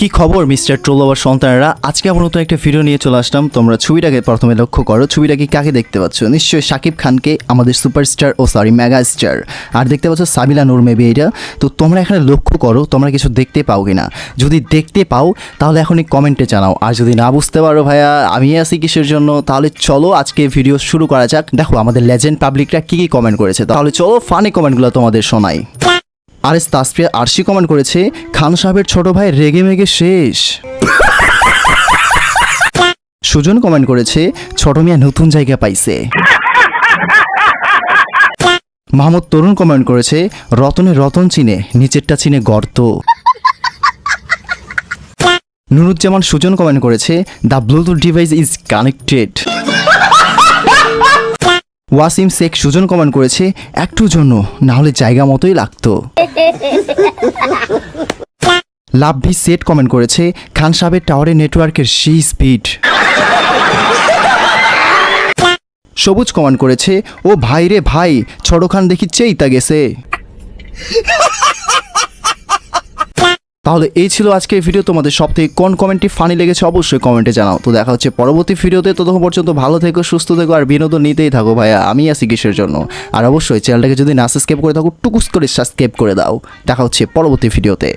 কি খবর, মিস্টার ট্রোলোভার সন্তানেরা? আজকে আবার নতুন একটা ভিডিও নিয়ে চলে আসলাম। তোমরা ছবিটাকে প্রথমে লক্ষ্য করো। ছবিটাকে কাকে দেখতে পাচ্ছ? নিশ্চয়ই শাকিব খানকে, আমাদের সুপারস্টার ও সরি মেগা স্টার আর দেখতে পাচ্ছ সাবিলা নূর মেবি এটা। তো তোমরা এখানে লক্ষ্য করো, তোমরা কিছু দেখতে পাও কি না যদি দেখতে পাও, তাহলে এখনই কমেন্টে জানাও। আর যদি না বুঝতে পারো ভাইয়া, আমি আছি কিসের জন্য? তাহলে চলো আজকে ভিডিও শুরু করা যাক। দেখো, আমাদের লেজেন্ড পাবলিকরা কি কি কমেন্ট করেছে? তাহলে চলো ফানি কমেন্টগুলো তোমাদের শোনাই। আর এস তাসফিয়া আরশি কমেন্ট করেছে, খান সাহেবের ছোট ভাই রেগে মেগে শেষ। সুজন কমেন্ট করেছে, ছোট মিয়া নতুন জায়গা পাইছে। মাহমুদ তরুণ কমেন্ট করেছে, রতনে রতন চিনে, নিচেরটা চিনে গর্ত। নুরুজ্জামান সুজন কমেন্ট করেছে, the Bluetooth device is connected. Wasim Sheikh Sujon comment করেছে একটু জন্য, না হলে জায়গা মতোই লাগতো। লাভভি সেট কমেন্ট করেছে খান সাহেবের টাওয়ারে নেটওয়ার্কের সি স্পিড। সবুজ কমেন্ট করেছে, ও ভাই রে ভাই ছড়ো খান দেখি চেইতা গেছে। তাহলে এই ছিল আজকের ভিডিও তোমাদের সব থেকে কোন কমেন্টটি ফানি লেগেছে অবশ্যই কমেন্টে জানাও। তো দেখা হচ্ছে পরবর্তী ভিডিওতে ততক্ষণ পর্যন্ত ভালো থেকো, সুস্থ থেকো আর বিনোদন নিতেই থাকো ভাইয়া। আমি আছি কিসের জন্য? আর অবশ্যই চ্যানেলটাকে যদি না সাবস্ক্রাইব করে থাকো, টুকুস করে সাবস্ক্রাইব করে দাও। দেখা হচ্ছে পরবর্তী ভিডিওতে